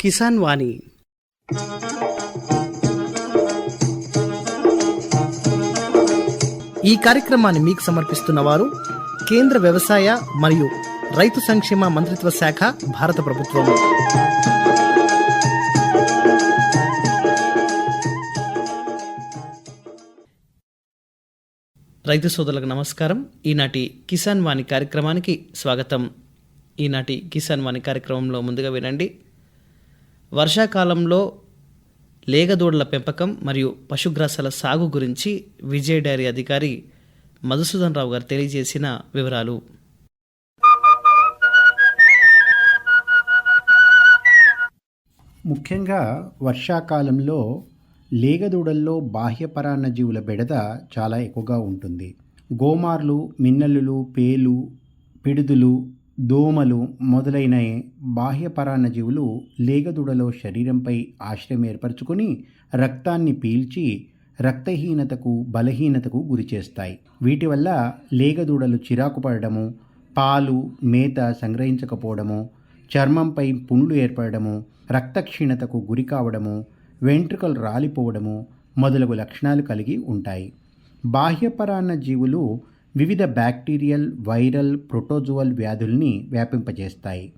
కిసాన్ వాణి. ఈ కార్యక్రమాన్ని మీకు సమర్పిస్తున్న వారు కేంద్ర వ్యవసాయ మరియు రైతు సంక్షేమ మంత్రిత్వ శాఖ భారత ప్రభుత్వం. రైతు సోదరులకు నమస్కారం. ఈనాటి కిసాన్ వాణి కార్యక్రమానికి స్వాగతం. ఈనాటి కిసాన్ వాణి కార్యక్రమంలో ముందుగా వినండి. వర్షాకాలంలో లేగదూడల పెంపకం మరియు పశుగ్రాసాల సాగు గురించి విజయ్ డైరీ అధికారి మధుసూదన్ రావు గారు తెలియజేసిన వివరాలు. ముఖ్యంగా వర్షాకాలంలో లేగదూడల్లో బాహ్య జీవుల బెడద చాలా ఎక్కువగా ఉంటుంది. గోమార్లు మిన్నలులు పేలు పిడుదులు దోమలు మొదలైన బాహ్య పరాన్నజీవులు లేగదూడలో శరీరంపై ఆశ్రయం ఏర్పరచుకొని రక్తాన్ని పీల్చి రక్తహీనతకు బలహీనతకు గురిచేస్తాయి వీటి వల్ల లేగదూడలు చిరాకు పడడము పాలు మేత సంగ్రహించకపోవడము చర్మంపై పుండ్లు ఏర్పడము రక్తక్షీణతకు గురి కావడము వెంట్రుకలు రాలిపోవడము మొదలగు లక్షణాలు కలిగి ఉంటాయి. బాహ్యపరాన్న జీవులు వివిధ బ్యాక్టీరియల్ వైరల్ ప్రోటోజువల్ వ్యాధుల్ని వ్యాపింపజేస్తాయి.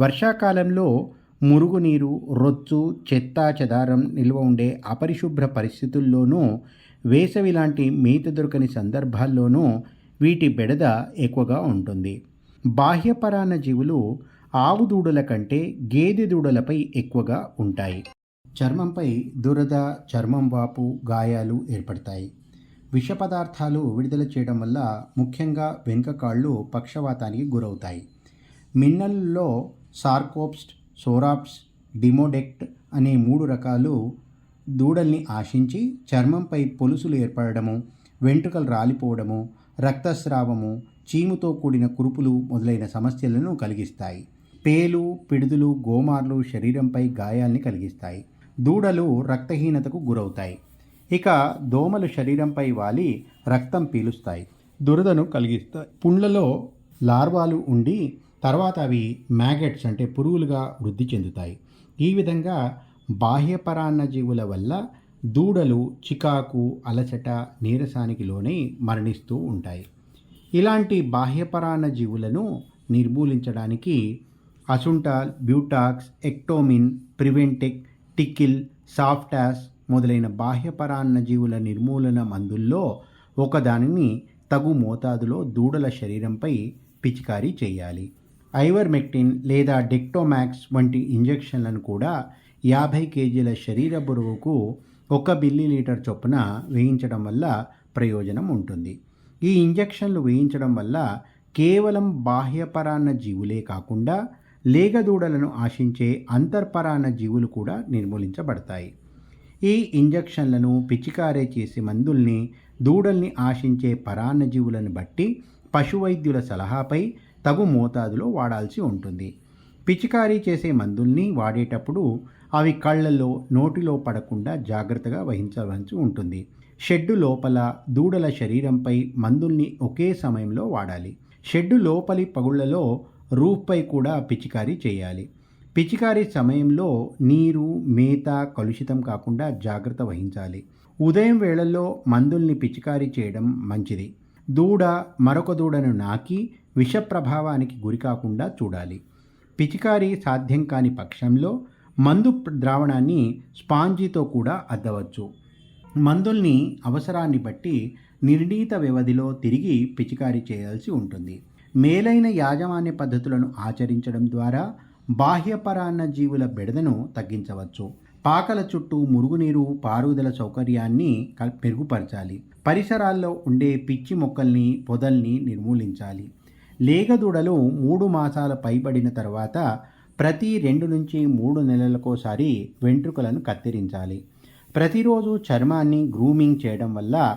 వర్షాకాలంలో మురుగునీరు రొచ్చు చెత్త చెదారం నిల్వ ఉండే అపరిశుభ్ర పరిస్థితుల్లోనూ వేసవి లాంటి మేత దొరకని సందర్భాల్లోనూ వీటి బెడద ఎక్కువగా ఉంటుంది. బాహ్యపరాన్న జీవులు ఆవు దూడల కంటే గేదె దూడలపై ఎక్కువగా ఉంటాయి. చర్మంపై దురద చర్మం వాపు గాయాలు ఏర్పడతాయి. విష పదార్థాలు విడుదల చేయడం వల్ల ముఖ్యంగా వెనుక కాళ్ళు పక్షవాతానికి గురవుతాయి. మిన్నల్లో సార్కోప్స్ట్ సోరాప్స్ డిమోడెక్ట్ అనే మూడు రకాలు దూడల్ని ఆశించి చర్మంపై పొలుసులు ఏర్పడము వెంట్రుకలు రాలిపోవడము రక్తస్రావము చీముతో కూడిన కురుపులు మొదలైన సమస్యలను కలిగిస్తాయి. పేలు పిడుదులు గోమార్లు శరీరంపై గాయాల్ని కలిగిస్తాయి. దూడలు రక్తహీనతకు గురవుతాయి. ఇక దోమలు శరీరంపై వాలి రక్తం పీలుస్తాయి. దురదను కలిగిస్తాయి పుండ్లలో లార్వాలు ఉండి తర్వాత అవి మ్యాగెట్స్ అంటే పురుగులుగా వృద్ధి చెందుతాయి. ఈ విధంగా బాహ్యపరాన్న జీవుల వల్ల దూడలు చికాకు అలసట నీరసానికి లోనై మరణిస్తూ ఉంటాయి. ఇలాంటి బాహ్యపరాన్న జీవులను నిర్మూలించడానికి అసుంటాల్ బ్యూటాక్స్ ఎక్టోమిన్ ప్రివెంటెక్ టికిల్ సాఫ్టాస్ మొదలైన బాహ్యపరాన్న జీవుల నిర్మూలన మందుల్లో ఒకదానిని తగు మోతాదులో దూడల శరీరంపై పిచికారీ చేయాలి. ఐవర్మెక్టిన్ లేదా డెక్టోమాక్స్ వంటి ఇంజెక్షన్లను కూడా యాభై కేజీల శరీర బరువుకు ఒక బిల్లీ లీటర్ చొప్పున వేయించడం వల్ల ప్రయోజనం ఉంటుంది. ఈ ఇంజెక్షన్లు వేయించడం వల్ల కేవలం బాహ్యపరాన్న జీవులే కాకుండా లేగదూడలను ఆశించే అంతర్పరాన్న జీవులు కూడా నిర్మూలించబడతాయి. ఈ ఇంజక్షన్లను పిచికారే చేసే మందుల్ని దూడల్ని ఆశించే పరాన్న జీవులను బట్టి పశువైద్యుల సలహాపై తగు మోతాదులో వాడాల్సి ఉంటుంది. పిచికారీ చేసే మందుల్ని వాడేటప్పుడు అవి కళ్ళల్లో నోటిలో పడకుండా జాగ్రత్తగా వహించవలసి ఉంటుంది. షెడ్డు లోపల దూడల శరీరంపై మందుల్ని ఒకే సమయంలో వాడాలి. షెడ్డు లోపలి పగుళ్ళలో రూఫ్పై కూడా పిచికారీ చేయాలి. పిచికారీ సమయంలో నీరు మేత కలుషితం కాకుండా జాగ్రత్త వహించాలి. ఉదయం వేళల్లో మందుల్ని పిచికారీ చేయడం మంచిది. దూడ మరొక దూడను నాకి విష ప్రభావానికి గురి కాకుండా చూడాలి. పిచికారీ సాధ్యం కాని పక్షంలో మందు ద్రావణాన్ని స్పాంజీతో కూడా అద్దవచ్చు. మందుల్ని అవసరాన్ని బట్టి నిర్ణీత వ్యవధిలో తిరిగి పిచికారీ చేయాల్సి ఉంటుంది. మేలైన యాజమాన్య పద్ధతులను ఆచరించడం ద్వారా బాహ్యపరాన్న జీవుల బెడదను తగ్గించవచ్చు. పాకల చుట్టూ మురుగునీరు పారుదల సౌకర్యాన్ని కల్- మెరుగుపరచాలి. పరిసరాల్లో ఉండే పిచ్చి మొక్కల్ని పొదల్ని నిర్మూలించాలి. లేగదూడలు మూడు మాసాల పైబడిన తర్వాత ప్రతి రెండు నుంచి మూడు నెలలకోసారి వెంట్రుకలను కత్తిరించాలి. ప్రతిరోజు చర్మాన్ని గ్రూమింగ్ చేయడం వల్ల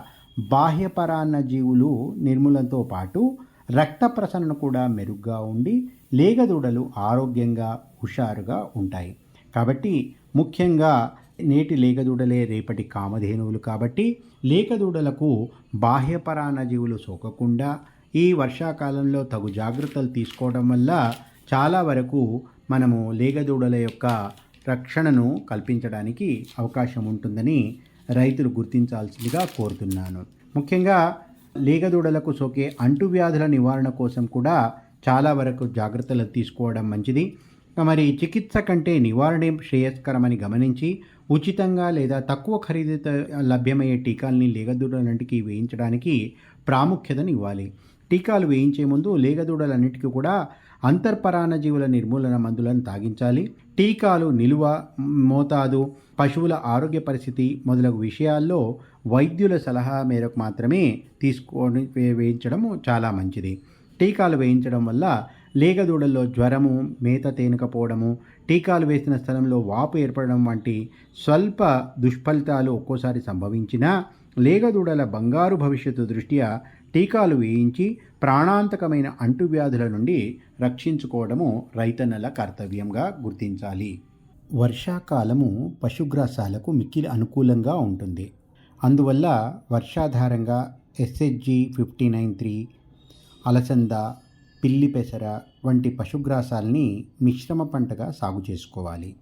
బాహ్యపరాన్న జీవులు నిర్మూలనతో పాటు రక్త ప్రసరణ కూడా మెరుగ్గా ఉండి లేగదూడలు ఆరోగ్యంగా హుషారుగా ఉంటాయి. కాబట్టి ముఖ్యంగా నేటి లేగదూడలే రేపటి కామధేనువులు కాబట్టి లేగదూడలకు బాహ్యపరాన్న జీవులు సోకకుండా ఈ వర్షాకాలంలో తగు జాగ్రత్తలు తీసుకోవడం వల్ల చాలా వరకు మనము లేగదూడల యొక్క రక్షణను కల్పించడానికి అవకాశం ఉంటుందని రైతులు గుర్తించాల్సిందిగా కోరుతున్నాను. ముఖ్యంగా లేగదూడలకు సోకే అంటువ్యాధుల నివారణ కోసం కూడా చాలా వరకు జాగ్రత్తలు తీసుకోవడం మంచిది. మరి చికిత్స కంటే నివారణే శ్రేయస్కరమని గమనించి ఉచితంగా లేదా తక్కువ ఖరీదుతో లభ్యమయ్యే టీకాల్ని లేగదూడలన్నింటికి వేయించడానికి ప్రాముఖ్యతనివ్వాలి టీకాలు వేయించే ముందు లేగదూడలన్నిటికీ కూడా అంతర్పరాణ జీవుల నిర్మూలన మందులను తాగించాలి. టీకాలు నిలువ మోతాదు పశువుల ఆరోగ్య పరిస్థితి మొదలగు విషయాల్లో వైద్యుల సలహా మేరకు మాత్రమే తీసుకొని వేయించడం చాలా మంచిది. టీకాలు వేయించడం వల్ల లేగదూడల్లో జ్వరము మేత తేనకపోవడము టీకాలు వేసిన స్థలంలో వాపు ఏర్పడడం వంటి స్వల్ప దుష్ఫలితాలు ఒక్కోసారి సంభవించినా లేగదూడల బంగారు భవిష్యత్తు దృష్ట్యా టీకాలు వేయించి ప్రాణాంతకమైన అంటువ్యాధుల నుండి రక్షించుకోవడము రైతన్నల కర్తవ్యంగా గుర్తించాలి. వర్షాకాలము పశుగ్రాసాలకు మిక్కిలి అనుకూలంగా ఉంటుంది. అందువల్ల వర్షాధారంగా ఎస్హెచ్జి ఫిఫ్టీ నైన్ త్రీ అలసంద పిల్లి పెసర వంటి పశుగ్రాసాల్ని మిశ్రమ పంటగా సాగు చేసుకోవాలి.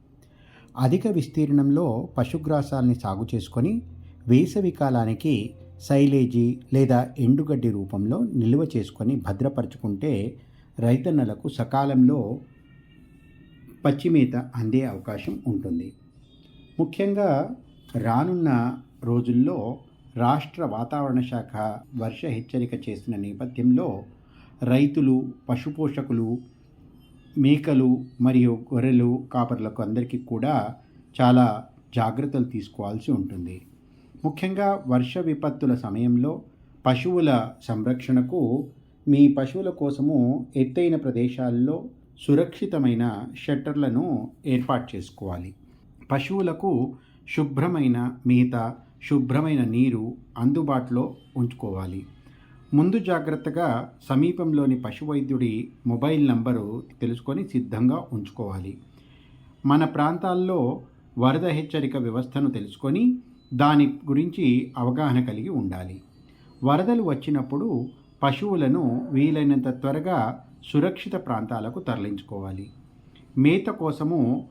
అధిక విస్తీర్ణంలో పశుగ్రాసాల్ని సాగు చేసుకొని వేసవి కాలానికి సైలేజీ లేదా ఎండుగడ్డి రూపంలో నిల్వ చేసుకొని భద్రపరచుకుంటే రైతన్నలకు సకాలంలో పచ్చిమేత అందే అవకాశం ఉంటుంది. ముఖ్యంగా రానున్న రోజుల్లో రాష్ట్ర వాతావరణ శాఖ వర్ష హెచ్చరిక చేసిన నేపథ్యంలో రైతులు పశుపోషకులు మేకలు మరియు గొర్రెలు కాపర్లకు అందరికీ కూడా చాలా జాగ్రత్తలు తీసుకోవాల్సి ఉంటుంది. ముఖ్యంగా వర్ష విపత్తుల సమయంలో పశువుల సంరక్షణకు మీ పశువుల కోసము ఎత్తైన ప్రదేశాల్లో సురక్షితమైన షట్టర్లను ఏర్పాటు చేసుకోవాలి. పశువులకు శుభ్రమైన మేత శుభ్రమైన నీరు అందుబాటులో ఉంచుకోవాలి. ముందు జాగ్రత్తగా సమీపంలోని పశు వైద్యుడి మొబైల్ నంబరు తెలుసుకొని సిద్ధంగా ఉంచుకోవాలి. మన ప్రాంతాల్లో వరద హెచ్చరిక వ్యవస్థను తెలుసుకొని దాని గురించి అవగాహన కలిగి ఉండాలి. వరదలు వచ్చినప్పుడు పశువులను వీలైనంత త్వరగా సురక్షిత ప్రాంతాలకు తరలించుకోవాలి. మేత కోసము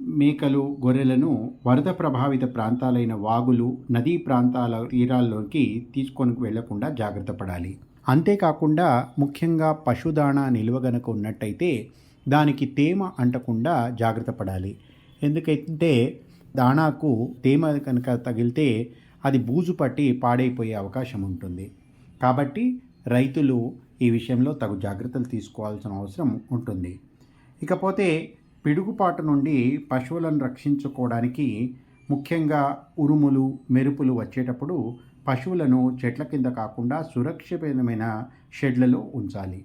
మేకలు గొర్రెలను వరద ప్రభావిత ప్రాంతాలైన వాగులు నదీ ప్రాంతాల తీరాల్లోకి తీసుకొని వెళ్ళకుండా జాగ్రత్త పడాలి. అంతేకాకుండా ముఖ్యంగా పశుదాణా నిల్వ గనక ఉన్నట్టయితే దానికి తేమ అంటకుండా జాగ్రత్త పడాలి. ఎందుకంటే దాణాకు తేమ కనుక తగిలితే అది బూజు పట్టి పాడైపోయే అవకాశం ఉంటుంది. కాబట్టి రైతులు ఈ విషయంలో తగు జాగ్రత్తలు తీసుకోవాల్సిన అవసరం ఉంటుంది. ఇకపోతే పిడుగుపాటు నుండి పశువులను రక్షించుకోవడానికి ముఖ్యంగా ఉరుములు మెరుపులు వచ్చేటప్పుడు పశువులను చెట్ల కింద కాకుండా సురక్షితమైన షెడ్లలో ఉంచాలి.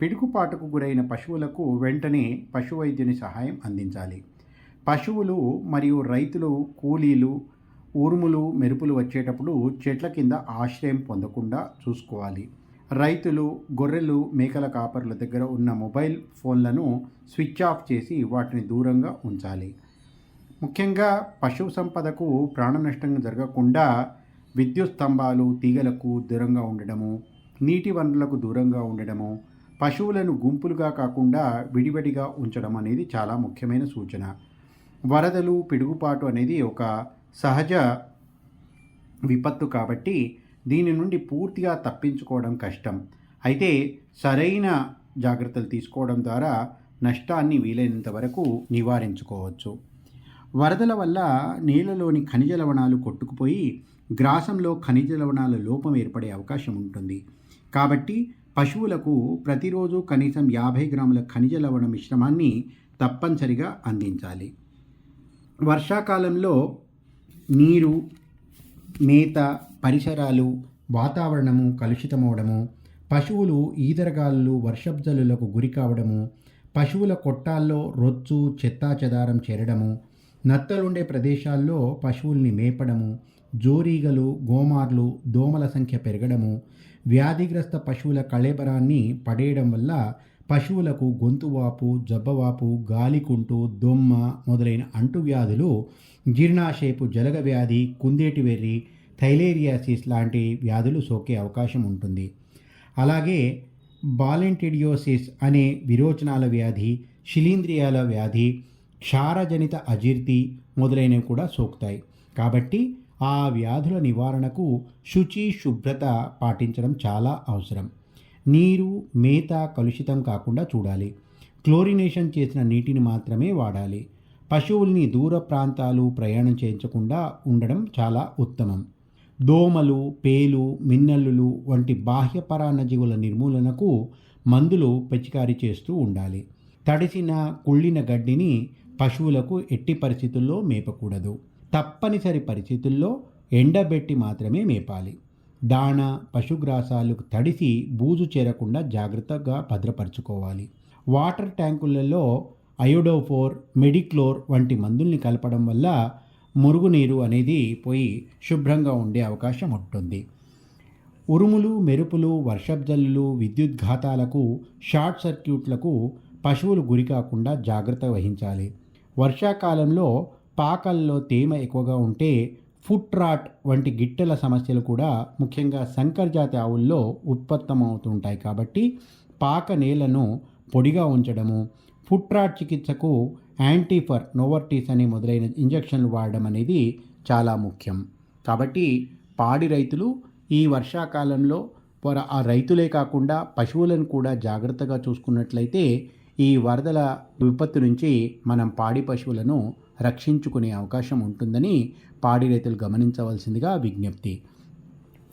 పిడుగుపాటుకు గురైన పశువులకు వెంటనే పశు వైద్యుని సహాయం అందించాలి. పశువులు మరియు రైతులు కూలీలు ఉరుములు మెరుపులు వచ్చేటప్పుడు చెట్ల కింద ఆశ్రయం పొందకుండా చూసుకోవాలి. రైతులు గొర్రెలు మేకల కాపర్ల దగ్గర ఉన్న మొబైల్ ఫోన్లను స్విచ్ ఆఫ్ చేసి వాటిని దూరంగా ఉంచాలి. ముఖ్యంగా పశు సంపదకు ప్రాణ నష్టం జరగకుండా విద్యుత్ స్తంభాలు తీగలకు దూరంగా ఉండడము నీటి వనరులకు దూరంగా ఉండడము పశువులను గుంపులుగా కాకుండా విడివిడిగా ఉంచడం అనేది చాలా ముఖ్యమైన సూచన. వరదలు పిడుగుపాటు అనేది ఒక సహజ విపత్తు కాబట్టి దీని నుండి పూర్తిగా తప్పించుకోవడం కష్టం. అయితే సరైన జాగ్రత్తలు తీసుకోవడం ద్వారా నష్టాన్ని వీలైనంత వరకు నివారించుకోవచ్చు. వరదల వల్ల నీళ్ళలోని ఖనిజ లవణాలు కొట్టుకుపోయి గ్రాసంలో ఖనిజ లవణాల లోపం ఏర్పడే అవకాశం ఉంటుంది. కాబట్టి పశువులకు ప్రతిరోజు కనీసం యాభై గ్రాముల ఖనిజ లవణ మిశ్రమాన్ని తప్పనిసరిగా అందించాలి. వర్షాకాలంలో నీరు మేత పరిసరాలు వాతావరణము కలుషితమవడము పశువులు ఈదరగాళ్ళు వర్షబ్జలులకు గురి కావడము పశువుల కొట్టాల్లో రొచ్చు చెత్తా చెదారం చేరడము నత్తలుండే ప్రదేశాల్లో పశువుల్ని మేపడము జోరీగలు గోమార్లు దోమల సంఖ్య పెరగడము వ్యాధిగ్రస్త పశువుల కళేబరాన్ని పడేయడం వల్ల పశువులకు గొంతువాపు జబ్బవాపు గాలికుంటు దొమ్మ మొదలైన అంటువ్యాధులు జీర్ణాశయపు జలగ వ్యాధి కుందేటి వెర్రి థైలేరియాసిస్ లాంటి వ్యాధులు సోకే అవకాశం ఉంటుంది. అలాగే బాలెంటిడియోసిస్ అనే విరోచనాల వ్యాధి శిలీంద్రియాల వ్యాధి క్షారజనిత అజీర్తి మొదలైనవి కూడా సోకుతాయి. కాబట్టి ఆ వ్యాధుల నివారణకు శుచి శుభ్రత పాటించడం చాలా అవసరం. నీరు మేత కలుషితం కాకుండా చూడాలి. క్లోరినేషన్ చేసిన నీటిని మాత్రమే వాడాలి. పశువుల్ని దూర ప్రాంతాలు ప్రయాణం చేయించకుండా ఉండడం చాలా ఉత్తమం. దోమలు పేలు మిన్నల్లులు వంటి బాహ్య పరాన్నజీవుల నిర్మూలనకు మందులు పిచికారీ చేస్తూ ఉండాలి. తడిసిన కుళ్ళిన గడ్డిని పశువులకు ఎట్టి పరిస్థితుల్లో మేపకూడదు. తప్పనిసరి పరిస్థితుల్లో ఎండబెట్టి మాత్రమే మేపాలి. దాణ పశుగ్రాసాలు తడిసి బూజు చేరకుండా జాగ్రత్తగా భద్రపరచుకోవాలి. వాటర్ ట్యాంకులలో అయోడోఫోర్ మెడిక్లోర్ వంటి మందుల్ని కలపడం వల్ల మురుగునీరు అనేది పోయి శుభ్రంగా ఉండే అవకాశం ఉంటుంది. ఉరుములు మెరుపులు వర్షపు విద్యుద్ఘాతాలకు షార్ట్ సర్క్యూట్లకు పశువులు గురి కాకుండా జాగ్రత్త వహించాలి. వర్షాకాలంలో పాకల్లో తేమ ఎక్కువగా ఉంటే ఫుట్ రాట్ వంటి గిట్టెల సమస్యలు కూడా ముఖ్యంగా సంకర్ జాతి ఆవుల్లో ఉత్పత్తమవుతుంటాయి కాబట్టి పాక నేలను పొడిగా ఉంచడము ఫుట్ రాట్ చికిత్సకు యాంటీఫర్ నోవర్టీస్ అని మొదలైన ఇంజెక్షన్లు వాడడం అనేది చాలా ముఖ్యం. కాబట్టి పాడి రైతులు ఈ వర్షాకాలంలో వారు ఆ రైతులే కాకుండా పశువులను కూడా జాగ్రత్తగా చూసుకున్నట్లయితే ఈ వరదల విపత్తు నుంచి మనం పాడి పశువులను రక్షించుకునే అవకాశం ఉంటుందని పాడి రైతులు గమనించవలసిందిగా విజ్ఞప్తి.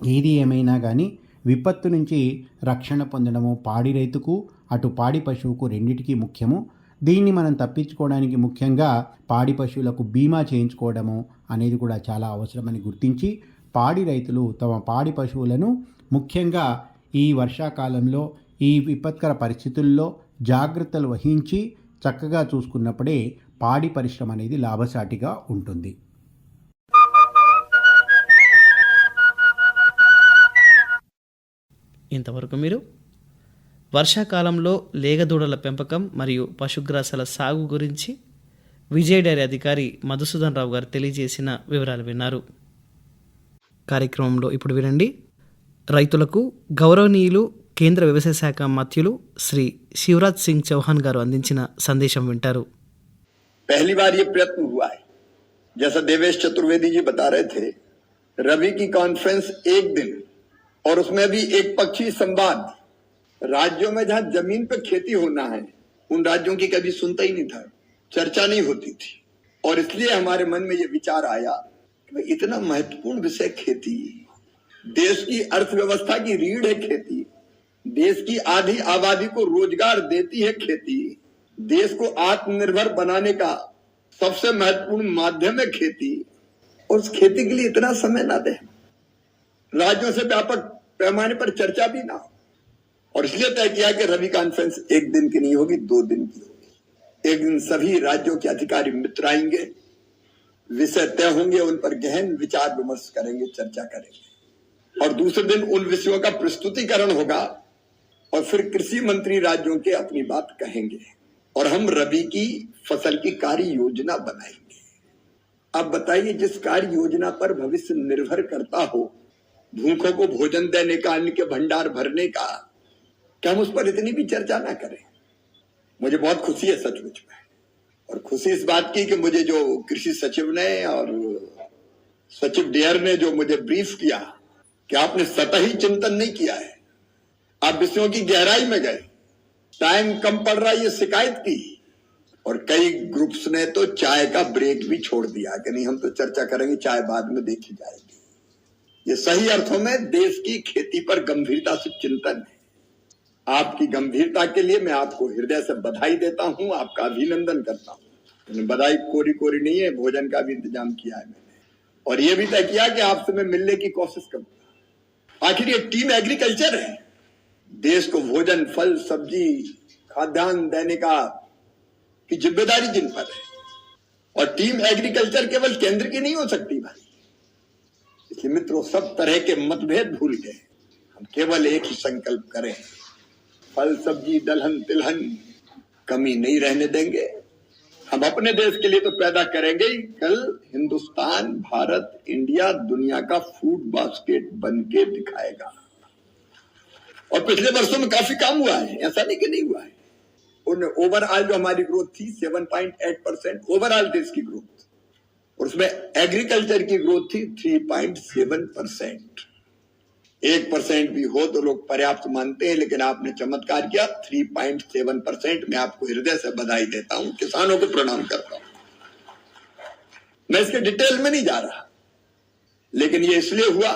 ఏది ఏమైనా కానీ విపత్తు నుంచి రక్షణ పొందడము పాడి రైతుకు అటు పాడి పశువుకు రెండిటికీ ముఖ్యము. దీన్ని మనం తప్పించుకోవడానికి ముఖ్యంగా పాడి పశువులకు బీమా చేయించుకోవడము అనేది కూడా చాలా అవసరమని గుర్తించి పాడి రైతులు తమ పాడి పశువులను ముఖ్యంగా ఈ వర్షాకాలంలో ఈ విపత్కర పరిస్థితుల్లో జాగ్రత్తలు వహించి చక్కగా చూసుకున్నప్పుడే పాడి పరిశ్రమ అనేది లాభసాటిగా ఉంటుంది. ఇంతవరకు మీరు వర్షాకాలంలో లేగదూడల పెంపకం మరియు పశుగ్రాసాల సాగు గురించి విజయ్ డైరీ అధికారి మధుసూదన్ రావు గారు తెలియజేసిన వివరాలు విన్నారు. కార్యక్రమంలో ఇప్పుడు వినండి. రైతులకు గౌరవనీయులు కేంద్ర వ్యవసాయ శాఖ మత్యులు శ్రీ శివరాజ్ సింగ్ చౌహాన్ గారు అందించిన సందేశం వింటారు. पहली बार ये प्रयत्न हुआ है। जैसा देवेश चतुर्वेदी जी बता रहे थे, रवि की कॉन्फ्रेंस एक दिन, और उसमें भी एक पक्षी संवाद। राज्यों में जहाँ ज़मीन पे खेती होना है, उन राज्यों की कभी सुनता ही नहीं था, चर्चा नहीं होती थी। और इसलिए हमारे मन में ये विचार आया कि इतना महत्वपूर्ण विषय खेती, देश की अर्थव्यवस्था की रीढ़ है खेती, देश की आधी आबादी को रोज़गार देती है खेती देश को आत्मनिर्भर बनाने का सबसे महत्वपूर्ण माध्यम है खेती। और उस खेती के लिए इतना समय ना दे। राज्यों से व्यापक पैमाने पर चर्चा भी ना हो। और इसलिए तय किया कि रवि कॉन्फ्रेंस एक दिन की नहीं होगी, दो दिन की होगी। एक दिन सभी राज्यों के अधिकारी मित्र आएँगे, विषय तय होंगे, उन पर गहन विचार विमर्श करेंगे, चर्चा करेंगे। और दूसरे दिन उन विषयों का प्रस्तुतिकरण होगा, और फिर कृषि मंत्री राज्यों के अपनी बात कहेंगे। और हम रबी की फ़सल की कार्य योजना बनाएँगे। अब बताइए, जिस कार्य योजना पर भविष्य निर्भर करता हो, भूखों को भोजन देने का अन्न के भंडार भरने का, क्या हम उस पर इतनी भी चर्चा ना करें? मुझे बहुत खुशी है सचमुच में। और खुशी इस बात की कि मुझे जो कृषि सचिव ने और सचिव डेयर ने जो मुझे ब्रीफ किया, कि आपने सतही चिंतन नहीं किया है। आप विषयों की गहराई में गए। टाइम कम पड़ रहा है, ये शिकायत की। और कई ग्रुप्स ने तो चाय का ब्रेक भी छोड़ दिया कि नहीं, हम तो चर्चा करेंगे, चाय बाद में देखी जाएगी। ये सही अर्थों में देश की खेती पर गंभीरता से चिंतन है। आपकी गंभीरता के लिए मैं आपको हृदय से बधाई देता हूँ, आपका अभिनंदन करता हूँ। बधाई कोरी कोरी नहीं है, भोजन का भी इंतज़ाम किया है मैंने। और ये भी तय किया कि आपसे मैं मिलने की कोशिश करूँगा। आखिर ये टीम एग्रीकल्चर है। देश को भोजन, फल, सब्ज़ी, खाद्यान्न देने का की ज़िम्मेदारी जिन पर है। और टीम एग्रीकल्चर केवल केंद्र की नहीं हो सकती भाई। इसलिए मित्रों, सब तरह के मतभेद भूल गए। हम केवल एक ही संकल्प करें। फल, सब्ज़ी, दलहन, तिलहन कमी नहीं रहने देंगे। हम अपने देश के लिए तो पैदा करेंगे ही। कल हिंदुस्तान, भारत, इंडिया, दुनिया का फ़ूड बास्केट बन के दिखाएगा। और पिछले वर्षों में काफ़ी काम हुआ है, ऐसा नहीं कि नहीं हुआ है। उन ओवरऑल जो हमारी ग्रोथ थी 7.8 परसेंट ओवरऑल देश की ग्रोथ और उसमें एग्रीकल्चर की ग्रोथ थी 3.7 परसेंट एक परसेंट भी हो तो लोग पर्याप्त मानते हैं, लेकिन आपने चमत्कार किया 3.7 परसेंट मैं आपको हृदय से बधाई देता हूँ, किसानों को प्रणाम करता हूँ। मैं इसके डिटेल में नहीं जा रहा, लेकिन ये इसलिए हुआ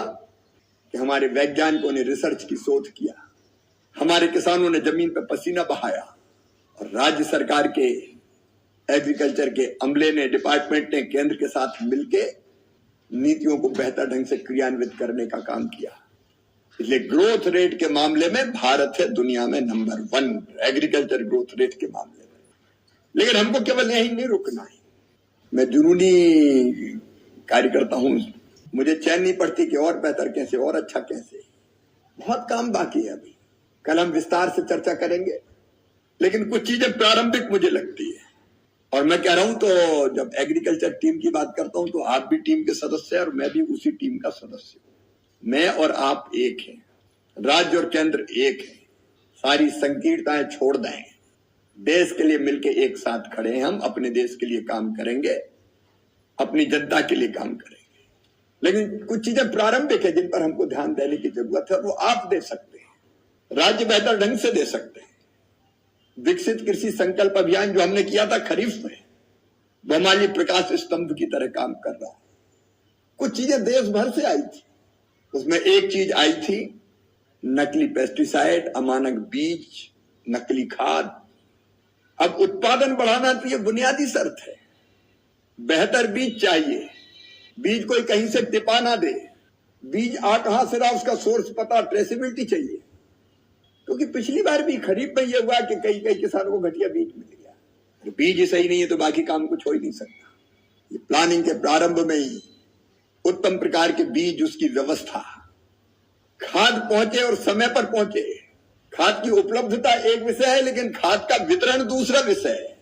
कि हमारे वैज्ञानिकों ने रिसर्च की शोध किया। हमारे किसानों ने ज़मीन पर पसीना बहाया और राज्य सरकार के एग्रीकल्चर के अमले ने, डिपार्टमेंट ने, केंद्र के साथ मिलके नीतियों को बेहतर ढंग से क्रियान्वित करने का काम किया। इसलिए ग्रोथ रेट के मामले में भारत है दुनिया में number one agriculture growth rate के मामले में। लेकिन हमको केवल यही नहीं रुकना है। मैं जुनूनी कार्यकर्ता हूँ। मुझे चैन नहीं पड़ती कि और बेहतर कैसे, और अच्छा कैसे। बहुत काम बाकी है अभी। कल हम विस्तार से चर्चा करेंगे, लेकिन कुछ चीज़ें प्रारंभिक मुझे लगती है। और मैं कह रहा हूँ तो जब एग्रीकल्चर टीम की बात करता हूँ तो आप भी टीम के सदस्य हैं और मैं भी उसी टीम का सदस्य हूँ। मैं और आप एक हैं, राज्य और केंद्र एक है। सारी संकीर्णताएँ छोड़ दें। देश के लिए मिलके एक साथ खड़े हैं हम, अपने देश के लिए काम करेंगे, अपनी जनता के लिए काम करेंगे। लेकिन कुछ चीज़ें प्रारंभिक है जिन पर हमको ध्यान देने की ज़रूरत है, वो आप दे सकते राज्य बेहतर ढंग से दे सकते हैं। विकसित कृषि संकल्प अभियान जो हमने किया था खरीफ में हमारे प्रकाश स्तंभ की तरह काम कर रहा है। कुछ चीज़ें देश भर से आई थी। उसमें एक चीज़ आई थी, नकली पेस्टिसाइड अमानक बीज, नकली खाद। अब उत्पादन बढ़ाना तो ये बुनियादी शर्त है। बेहतर बीज चाहिए। बीज कोई कहीं से टिपा ना दे। बीज आ कहाँ से रहा उसका सोर्स पता ट्रेसिबिलिटी चाहिए। क्योंकि पिछली बार भी खरीफ में यह हुआ कि कई कई किसानों को घटिया बीज मिल गया। अगर बीज सही नहीं है तो बाकी काम कुछ हो ही नहीं सकता। ये प्लानिंग के प्रारंभ में ही उत्तम प्रकार के बीज उसकी व्यवस्था, खाद पहुँचे और समय पर पहुँचे। खाद की उपलब्धता एक विषय है, लेकिन खाद का वितरण दूसरा विषय है।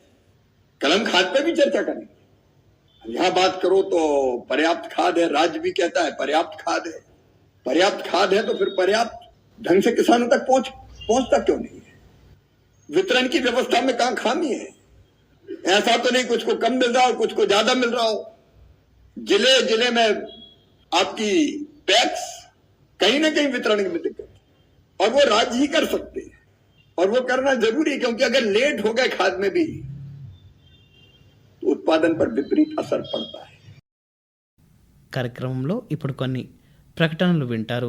कल हम खाद पे भी चर्चा करेंगे यहाँ बात करो तो पर्याप्त खाद है, राज्य भी कहता है पर्याप्त खाद है। पर्याप्त खाद है तो फिर पर्याप्त ढंग से किसानों तक पहुँच। पहुंचता क्यों नहीं है वितरण की व्यवस्था में कहा खामी है ऐसा तो नहीं कुछ को कम मिल रहा हो कुछ को ज्यादा मिल रहा हो जिले जिले में आपकी पैक्स कहीं ना कहीं वितरण में दिक्कत और वो राज्य ही कर सकते हैं और वो करना जरूरी है क्योंकि अगर लेट हो गए खाद में भी तो उत्पादन पर विपरीत असर पड़ता है కార్యక్రమంలో ఇప్పుడు కొన్ని ప్రకటనలు వింటారు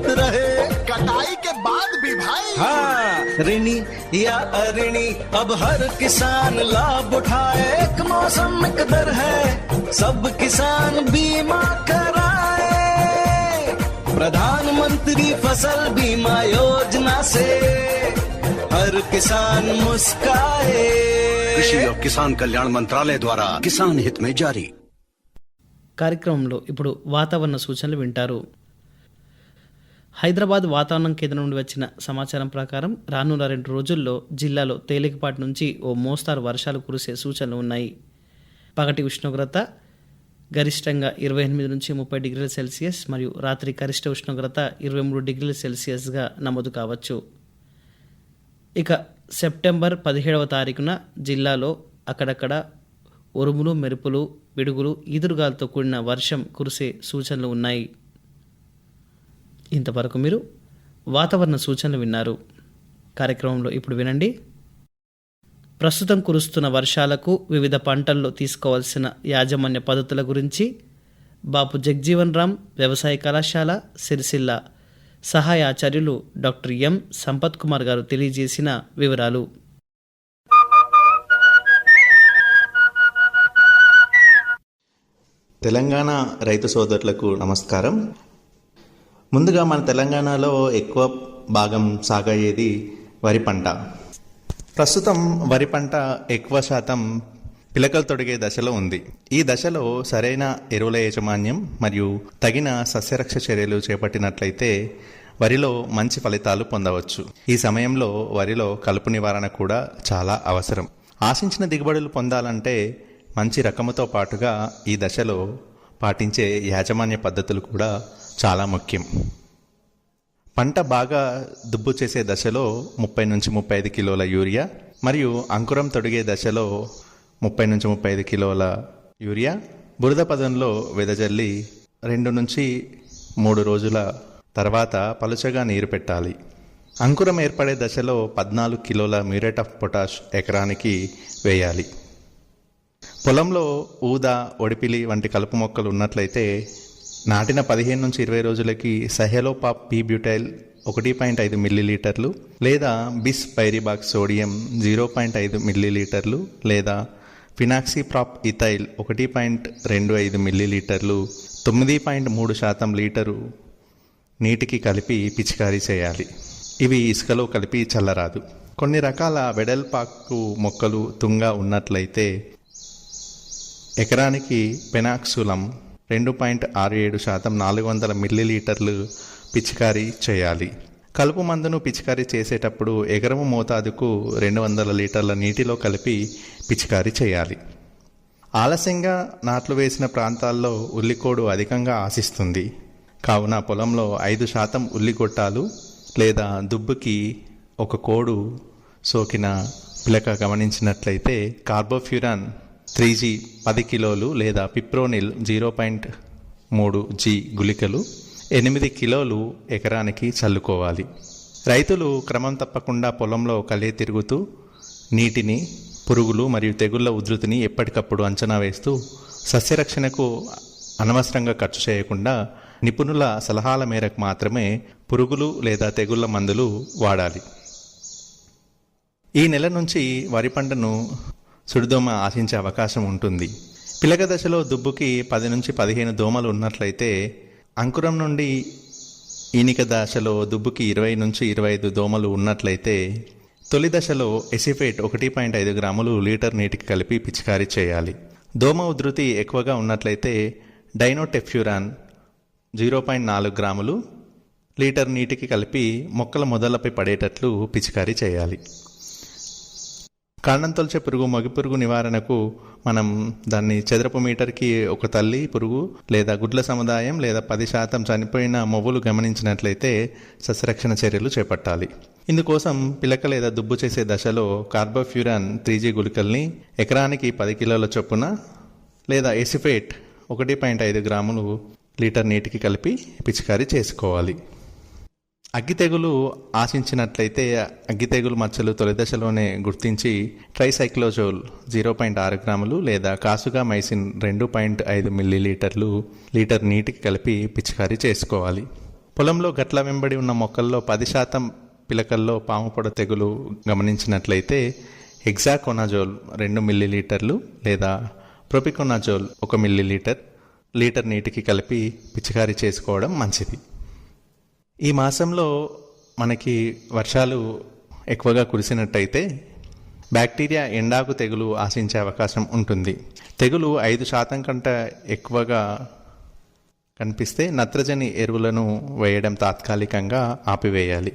बीमित रहे कटाई के बाद भी भाई हाँ ऋणी या अऋणी अब हर किसान लाभ उठाए एक मौसम एक दर है सब किसान बीमा कराए प्रधानमंत्री फसल बीमा योजना से हर किसान मुस्काए कृषि और किसान कल्याण मंत्रालय द्वारा किसान हित में जारी కార్యక్రమంలో ఇప్పుడు వాతావరణ సూచనలు వింటారు హైదరాబాద్ వాతావరణం కేంద్రం నుండి వచ్చిన సమాచారం ప్రకారం రానున్న రెండు రోజుల్లో జిల్లాలో తేలికపాటి నుంచి ఓ మోస్తారు వర్షాలు కురిసే సూచనలు ఉన్నాయి. పగటి ఉష్ణోగ్రత గరిష్టంగా ఇరవై ఎనిమిది నుంచి ముప్పై డిగ్రీల సెల్సియస్ మరియు రాత్రి గరిష్ట ఉష్ణోగ్రత ఇరవై మూడు డిగ్రీల సెల్సియస్గా నమోదు కావచ్చు. ఇక సెప్టెంబర్ పదిహేడవ తారీఖున జిల్లాలో అక్కడక్కడ ఉరుములు మెరుపులు పిడుగులు ఈదురుగాలతో కూడిన వర్షం కురిసే సూచనలు ఉన్నాయి. ఇంతవరకు మీరు వాతావరణ సూచనలు విన్నారు. కార్యక్రమంలో ఇప్పుడు వినండి. ప్రస్తుతం కురుస్తున్న వర్షాలకు వివిధ పంటల్లో తీసుకోవాల్సిన యాజమాన్య పద్ధతుల గురించి బాపు జగ్జీవన్ రామ్ వ్యవసాయ కళాశాల సిరిసిల్ల సహాయ ఆచార్యులు డాక్టర్ ఎం సంపత్ కుమార్ గారు తెలియజేసిన వివరాలు. తెలంగాణ రైతు సోదరులకు నమస్కారం. ముందుగా మన తెలంగాణలో ఎక్కువ భాగం సాగయ్యేది వరి పంట. ప్రస్తుతం వరి పంట ఎక్కువ శాతం పిలకలు తొడిగే దశలో ఉంది. ఈ దశలో సరైన ఎరువుల యాజమాన్యం మరియు తగిన సస్యరక్ష చర్యలు చేపట్టినట్లయితే వరిలో మంచి ఫలితాలు పొందవచ్చు. ఈ సమయంలో వరిలో కలుపు నివారణ కూడా చాలా అవసరం. ఆశించిన దిగుబడులు పొందాలంటే మంచి రకముతో పాటుగా ఈ దశలో పాటించే యాజమాన్య పద్ధతులు కూడా చాలా ముఖ్యం. పంట బాగా దుబ్బు చేసే దశలో ముప్పై నుంచి ముప్పై ఐదు కిలోల యూరియా మరియు అంకురం తొడిగే దశలో ముప్పై నుంచి ముప్పై ఐదు కిలోల యూరియా బురద పదంలో వెదజల్లి రెండు నుంచి మూడు రోజుల తర్వాత పలుచగా నీరు పెట్టాలి. అంకురం ఏర్పడే దశలో పద్నాలుగు కిలోల మ్యూరేట్ ఆఫ్ పొటాష్ ఎకరానికి వేయాలి. పొలంలో ఊద ఒడిపిలి వంటి కలుపు మొక్కలు ఉన్నట్లయితే నాటిన పదిహేను నుంచి ఇరవై రోజులకి సహెలోపాప్ పీ బ్యూటైల్ ఒకటి పాయింట్ ఐదు మిల్లీలీటర్లు లేదా bis pyribac sodium zero point ఐదు మిల్లీలీటర్లు లేదా ఫినాక్సిప్రాప్ ఇథైల్ ఒకటి పాయింట్ రెండు ఐదు మిల్లీలీటర్లు తొమ్మిది పాయింట్ మూడు శాతం లీటరు నీటికి కలిపి పిచికారీ చేయాలి. ఇవి ఇసుకలో కలిపి చల్లరాదు. కొన్ని రకాల వెడల్పాకు మొక్కలు తుంగా ఉన్నట్లయితే ఎకరానికి పెనాక్సులం రెండు పాయింట్ ఆరు ఏడు శాతం నాలుగు వందల మిల్లీలీటర్లు పిచికారీ చేయాలి. కలుపు మందును పిచికారీ చేసేటప్పుడు ఎగరము మోతాదుకు రెండు వందల లీటర్ల నీటిలో కలిపి పిచికారీ చేయాలి. ఆలస్యంగా నాట్లు వేసిన ప్రాంతాల్లో ఉల్లికోడు అధికంగా ఆశిస్తుంది. కావున పొలంలో ఐదు శాతం ఉల్లిగొట్టాలు లేదా దుబ్బుకి ఒక కోడు సోకిన పిలక గమనించినట్లయితే కార్బోఫ్యూరాన్ త్రీ జీ పది కిలోలు లేదా పిప్రోనిల్ జీరో పాయింట్ మూడు జీ గుళికలు ఎనిమిది కిలోలు ఎకరానికి చల్లుకోవాలి. రైతులు క్రమం తప్పకుండా పొలంలో కలే తిరుగుతూ నీటిని పురుగులు మరియు తెగుళ్ళ ఉధృతిని ఎప్పటికప్పుడు అంచనా వేస్తూ సస్యరక్షణకు అనవసరంగా ఖర్చు చేయకుండా నిపుణుల సలహాల మేరకు మాత్రమే పురుగులు లేదా తెగుళ్ళ మందులు వాడాలి. ఈ నెల నుంచి వరి పంటను సుడిదోమ ఆశించే అవకాశం ఉంటుంది. పిలక దశలో దుబ్బుకి పది నుంచి పదిహేను దోమలు ఉన్నట్లయితే అంకురం నుండి ఈనిక దశలో దుబ్బుకి ఇరవై నుంచి ఇరవై ఐదు దోమలు ఉన్నట్లయితే తొలి దశలో ఎసిఫేట్ ఒకటి పాయింట్ ఐదు గ్రాములు లీటర్ నీటికి కలిపి పిచికారీ చేయాలి. దోమ ఉధృతి ఎక్కువగా ఉన్నట్లయితే డైనోటెఫ్యూరాన్ జీరో పాయింట్ నాలుగు గ్రాములు లీటర్ నీటికి కలిపి మొక్కల మొదలపై పడేటట్లు పిచికారీ చేయాలి. కాండం తొలిచే పురుగు మగ పురుగు నివారణకు మనం దాన్ని చదరపు మీటర్కి ఒక తల్లి పురుగు లేదా గుడ్ల సముదాయం లేదా పది శాతం చనిపోయిన మొవ్వులు గమనించినట్లయితే సస్యరక్షణ చర్యలు చేపట్టాలి. ఇందుకోసం పిలక లేదా దుబ్బు చేసే దశలో కార్బోఫ్యూరాన్ త్రీ జీ గుళికల్ని ఎకరానికి పది కిలోల చొప్పున లేదా ఎసిఫేట్ ఒకటి పాయింట్ ఐదు గ్రాములు లీటర్ నీటికి కలిపి పిచికారీ చేసుకోవాలి. అగ్గి తెగులు ఆశించినట్లయితే అగ్గి తెగులు మచ్చలు తొలి దశలోనే గుర్తించి ట్రైసైక్లోజోల్ జీరో పాయింట్ ఆరు గ్రాములు లేదా కాసుగా మైసిన్ రెండు పాయింట్ ఐదు మిల్లీలీటర్లు లీటర్ నీటికి కలిపి పిచికారీ చేసుకోవాలి. పొలంలో గట్ల వెంబడి ఉన్న మొక్కల్లో పది శాతం పిలకల్లో పాము పొడ తెగులు గమనించినట్లయితే హెగ్జాకోనాజోల్ రెండు మిల్లీలీటర్లు లేదా ప్రొపికోనాజోల్ ఒక మిల్లీలీటర్ లీటర్ నీటికి కలిపి పిచికారీ చేసుకోవడం మంచిది. ఈ మాసంలో మనకి వర్షాలు ఎక్కువగా కురిసినట్టయితే బ్యాక్టీరియా ఎండాకు తెగులు ఆశించే అవకాశం ఉంటుంది. తెగులు ఐదు శాతం కంటే ఎక్కువగా కనిపిస్తే నత్రజని ఎరువులను వేయడం తాత్కాలికంగా ఆపివేయాలి.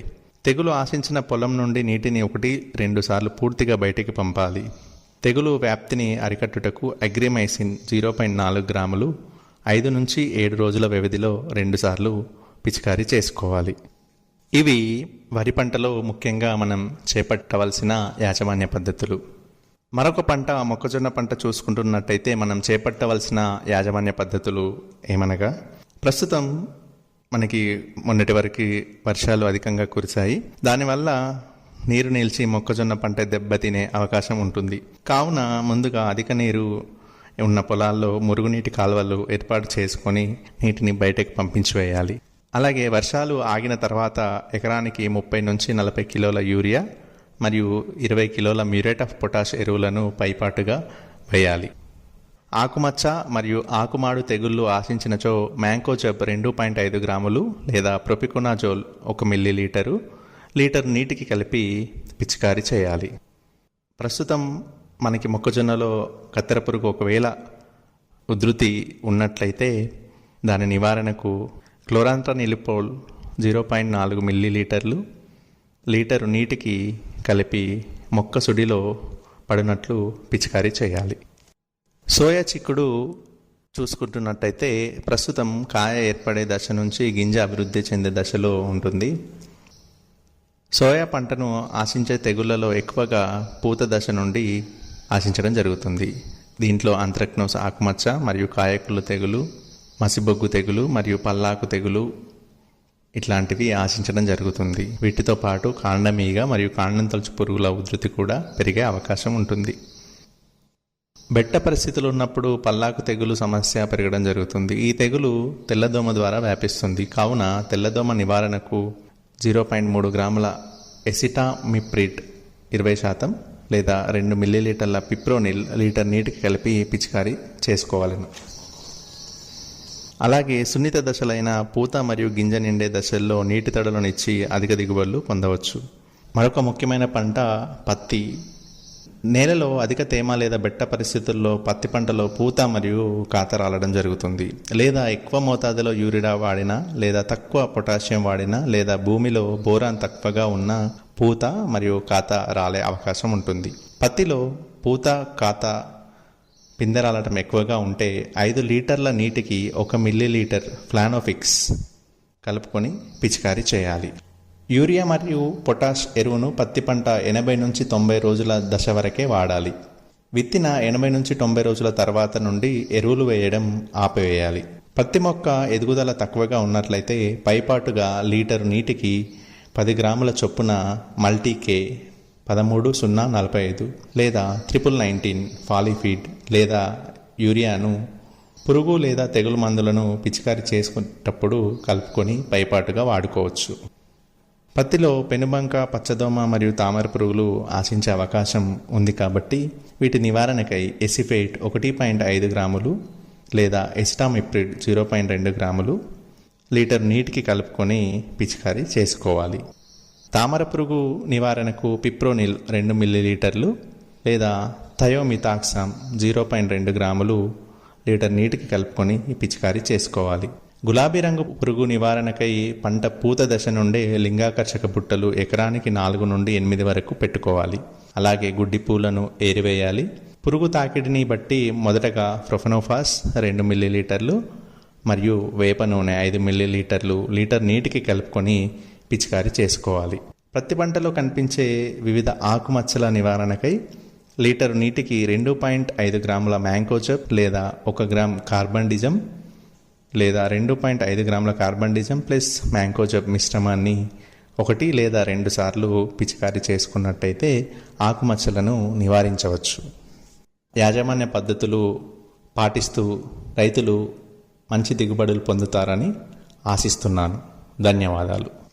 తెగులు ఆశించిన పొలం నుండి నీటిని ఒకటి రెండు సార్లు పూర్తిగా బయటికి పంపాలి. తెగులు వ్యాప్తిని అరికట్టుటకు అగ్రిమైసిన్ జీరో పాయింట్ నాలుగు గ్రాములు ఐదు నుంచి ఏడు రోజుల వ్యవధిలో రెండుసార్లు పిచికారీ చేసుకోవాలి. ఇవి వరి పంటలో ముఖ్యంగా మనం చేపట్టవలసిన యాజమాన్య పద్ధతులు. మరొక పంట మొక్కజొన్న పంట చూసుకుంటున్నట్టయితే మనం చేపట్టవలసిన యాజమాన్య పద్ధతులు ఏమనగా ప్రస్తుతం మనకి మొన్నటి వరకు వర్షాలు అధికంగా కురిశాయి. దానివల్ల నీరు నిలిచి మొక్కజొన్న పంట దెబ్బతినే అవకాశం ఉంటుంది. కావున ముందుగా అధిక నీరు ఉన్న పొలాల్లో మురుగునీటి కాలువలు ఏర్పాటు చేసుకొని నీటిని బయటకు పంపించి వేయాలి అలాగే వర్షాలు ఆగిన తర్వాత ఎకరానికి ముప్పై నుంచి నలభై కిలోల యూరియా మరియు ఇరవై కిలోల మ్యూరేట్ ఆఫ్ పొటాష్ ఎరువులను పైపాటుగా వేయాలి. ఆకుమచ్చ మరియు ఆకుమాడు తెగుళ్ళు ఆశించినచో మ్యాంకోజబ్ రెండు పాయింట్ ఐదు గ్రాములు లేదా ప్రొపికొనాజోల్ ఒక మిల్లీ లీటరు లీటర్ నీటికి కలిపి పిచికారీ చేయాలి. ప్రస్తుతం మనకి మొక్కజొన్నలో కత్తెర పురుగు ఒకవేళ ఉధృతి ఉన్నట్లయితే దాని నివారణకు క్లోరాంట్రనిలిపోల్ జీరో పాయింట్ నాలుగు మిల్లీ లీటర్లు లీటరు నీటికి కలిపి మొక్క సుడిలో పడినట్లు పిచికారీ చేయాలి. సోయా చిక్కుడు చూసుకుంటున్నట్టయితే ప్రస్తుతం కాయ ఏర్పడే దశ నుంచి గింజ అభివృద్ధి చెందే దశలో ఉంటుంది. సోయా పంటను ఆశించే తెగుళ్ళలో ఎక్కువగా పూత దశ నుండి ఆశించడం జరుగుతుంది. దీంట్లో అంత్రక్నోస్ ఆకుమచ్చ మరియు కాయకులు తెగులు మసిబొగ్గు తెగులు మరియు పల్లాకు తెగులు ఇట్లాంటివి ఆశించడం జరుగుతుంది. వీటితో పాటు కాండమీగ మరియు కాండం తలుచు పురుగుల ఉధృతి కూడా పెరిగే అవకాశం ఉంటుంది. బెట్ట పరిస్థితులు ఉన్నప్పుడు పల్లాకు తెగులు సమస్య పెరగడం జరుగుతుంది. ఈ తెగులు తెల్లదోమ ద్వారా వ్యాపిస్తుంది. కావున తెల్లదోమ నివారణకు జీరో పాయింట్ మూడు గ్రాముల ఎసిటామిప్రిడ్ ఇరవై శాతం లేదా రెండు మిల్లీలీటర్ల పిప్రోనిల్ లీటర్ నీటికి కలిపి పిచికారీ చేసుకోవాలను. అలాగే సున్నిత దశలైన పూత మరియు గింజ నిండే దశల్లో నీటి తడలనిచ్చి అధిక దిగుబడులు పొందవచ్చు. మరొక ముఖ్యమైన పంట పత్తి. నేలలో అధిక తేమ లేదా బెట్ట పరిస్థితుల్లో పత్తి పంటలో పూత మరియు కాత రాలడం జరుగుతుంది. లేదా ఎక్కువ మోతాదులో యూరిడా వాడినా లేదా తక్కువ పొటాషియం వాడినా లేదా భూమిలో బోరాన్ తక్కువగా ఉన్న పూత మరియు కాత రాలే అవకాశం ఉంటుంది. పత్తిలో పూత కాత పిందరాలటం ఎక్కువగా ఉంటే ఐదు లీటర్ల నీటికి ఒక మిల్లీ లీటర్ ఫ్లానోఫిక్స్ కలుపుకొని పిచికారీ చేయాలి. యూరియా మరియు పొటాష్ ఎరువును పత్తి పంట ఎనభై నుంచి తొంభై రోజుల దశ వరకే వాడాలి. విత్తిన ఎనభై నుంచి తొంభై రోజుల తర్వాత నుండి ఎరువులు వేయడం ఆపివేయాలి. పత్తి మొక్క ఎదుగుదల తక్కువగా ఉన్నట్లయితే పైపాటుగా లీటరు నీటికి పది గ్రాముల చొప్పున మల్టీకే పదమూడు సున్నా నలభై ఐదు లేదా త్రిపుల్ నైన్టీన్ ఫాలిఫీడ్ లేదా యూరియాను పురుగు లేదా తెగులు మందులను పిచికారీ చేసుకునేటప్పుడు కలుపుకొని పైపాటుగా వాడుకోవచ్చు. పత్తిలో పెనుబంక పచ్చదోమ మరియు తామర పురుగులు ఆశించే అవకాశం ఉంది కాబట్టి వీటి నివారణకై ఎసిఫేట్ ఒకటి పాయింట్ ఐదు గ్రాములు లేదా ఎసిటామిప్రిడ్ జీరో పాయింట్ రెండు గ్రాములు లీటర్ నీటికి కలుపుకొని పిచికారీ చేసుకోవాలి. తామర పురుగు నివారణకు పిప్రోనిల్ రెండు మిల్లీలీటర్లు లేదా థయోమితాక్సామ్ జీరో పాయింట్ రెండు గ్రాములు లీటర్ నీటికి కలుపుకొని పిచికారీ చేసుకోవాలి. గులాబీ రంగు పురుగు నివారణకై పంట పూత దశ నుండే లింగాకర్షక బుట్టలు ఎకరానికి నాలుగు నుండి ఎనిమిది వరకు పెట్టుకోవాలి. అలాగే గుడ్డి పూలను ఏరివేయాలి. పురుగు తాకిడిని బట్టి మొదటగా ప్రొఫెనోఫాస్ రెండు మిల్లీలీటర్లు మరియు వేప నూనె ఐదు మిల్లీలీటర్లు లీటర్ నీటికి కలుపుకొని పిచికారి చేసుకోవాలి. పత్తి పంటలో కనిపించే వివిధ ఆకుమచ్చల నివారణకై లీటర్ నీటికి రెండు పాయింట్ ఐదు గ్రాముల మ్యాంకోజప్ లేదా ఒక గ్రామ్ కార్బండిజం లేదా రెండు పాయింట్ ఐదు గ్రాముల కార్బండిజం ప్లస్ మ్యాంకోజప్ మిశ్రమాన్ని ఒకటి లేదా రెండు సార్లు పిచికారి చేసుకున్నట్టయితే ఆకుమచ్చలను నివారించవచ్చు. యాజమాన్య పద్ధతులు పాటిస్తూ రైతులు మంచి దిగుబడులు పొందుతారని ఆశిస్తున్నాను. ధన్యవాదాలు.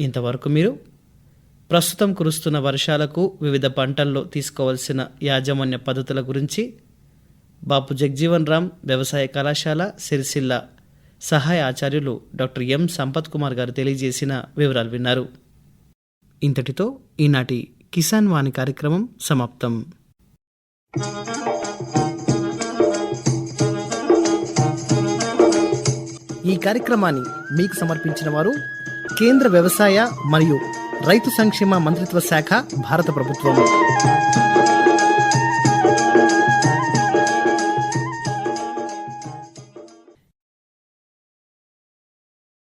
ఇంతవరకు మీరు ప్రస్తుతం కురుస్తున్న వర్షాలకు వివిధ పంటల్లో తీసుకోవాల్సిన యాజమాన్య పద్ధతుల గురించి బాపు జగ్జీవన్ రామ్ వ్యవసాయ కళాశాల సిరిసిల్ల సహాయ ఆచార్యులు డాక్టర్ ఎం సంపత్ కుమార్ గారు తెలియజేసిన వివరాలు విన్నారు. ఇంతటితో ఈనాటి కిసాన్ వాణి కార్యక్రమం సమాప్తం. ఈ కార్యక్రమాన్ని మీకు సమర్పించిన వారు కేంద్ర వ్యవసాయ మరియు రైతు సంక్షేమ మంత్రిత్వ శాఖ భారత ప్రభుత్వం.